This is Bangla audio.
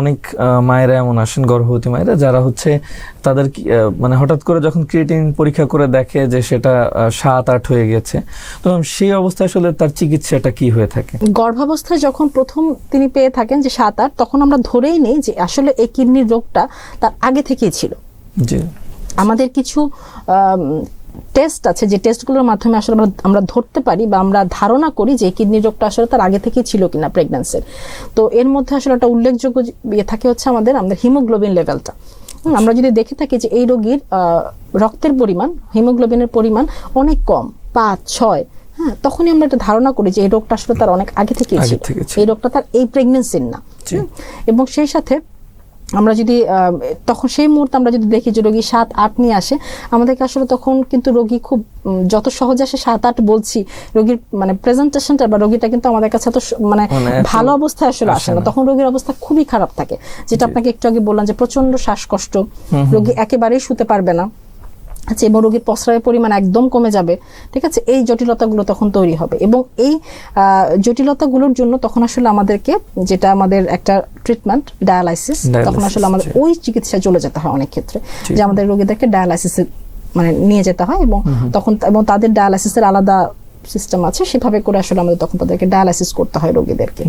অনেক মায়েরা এমন আসেন গর্ভবতী মায়েরা যারা হচ্ছে তাদের কি, মানে হঠাৎ করে যখন ক্রিয়েটিন পরীক্ষা করে দেখে যে সেটা সাত আট হয়ে গেছে তখন সেই অবস্থায় আসলে তার চিকিৎসাটা কি হয়ে থাকে? গর্ভাবস্থায় যখন প্রথম তিনি পেয়ে থাকেন যে সাত আট তখন আমরা ধরেই নেই যে আসলে এই কিডনির রোগটা তার আগে থেকেই ছিল। জি। আমাদের কিছু টেস্ট আছে যে টেস্টগুলোর মাধ্যমে আসলে আমরা আমরা ধরতে পারি বা আমরা ধারণা করি যে কিডনি রোগটা আসলে তার আগে থেকেই ছিল কিনা প্রেগন্যান্সির তো এর মধ্যে আসলে একটা উল্লেখযোগ্য ইয়ে থাকে হচ্ছে আমাদের আমাদের হিমোগ্লোবিন লেভেলটা আমরা যদি দেখে থাকি যে এই রোগীর রক্তের পরিমাণ হিমোগ্লোবিনের পরিমাণ অনেক কম পাঁচ ছয় হ্যাঁ তখনই আমরা একটা ধারণা করি যে এই রোগটা আসলে তার অনেক আগে থেকেই ছিল। এই রোগটা তার এই প্রেগনেন্সির না। এবং সেই সাথে আমরা যদি আহ, তখন সেই মুহূর্তে আমরা যদি দেখি যে রোগী সাত আট নিয়ে আসে আমাদেরকে আসলে তখন কিন্তু রোগী খুব যত সহজে আসে সাত আট বলছি রোগীর মানে প্রেজেন্টেশনটা বা রোগীটা কিন্তু আমাদের কাছে এত মানে মানে ভালো অবস্থায় আসলে আসে না। তখন রোগীর অবস্থা খুবই খারাপ থাকে। যেটা আপনাকে একটু আগে বললাম যে প্রচণ্ড শ্বাসকষ্ট রোগী একেবারেই শুতে পারবে না। আচ্ছা এবং রোগীর প্রস্রাবের পরিমাণ একদম কমে যাবে ঠিক আছে? এই জটিলতাগুলো তখন তৈরি হবে এবং এই জটিলতাগুলোর জন্য তখন আসলে আমাদেরকে যেটা আমাদের একটা ট্রিটমেন্ট ডায়ালাইসিস তখন আসলে আমাদের ওই চিকিৎসায় চলে যেতে হয় অনেক ক্ষেত্রে যে আমাদের রোগীদেরকে ডায়ালাইসিসে মানে নিয়ে যেতে হয় এবং তখন এবং তাদের ডায়ালাইসিসের আলাদা সিস্টেম আছে সেভাবে করে আসলে আমাদের তখন তাদেরকে ডায়ালাইসিস করতে হয় রোগীদেরকে।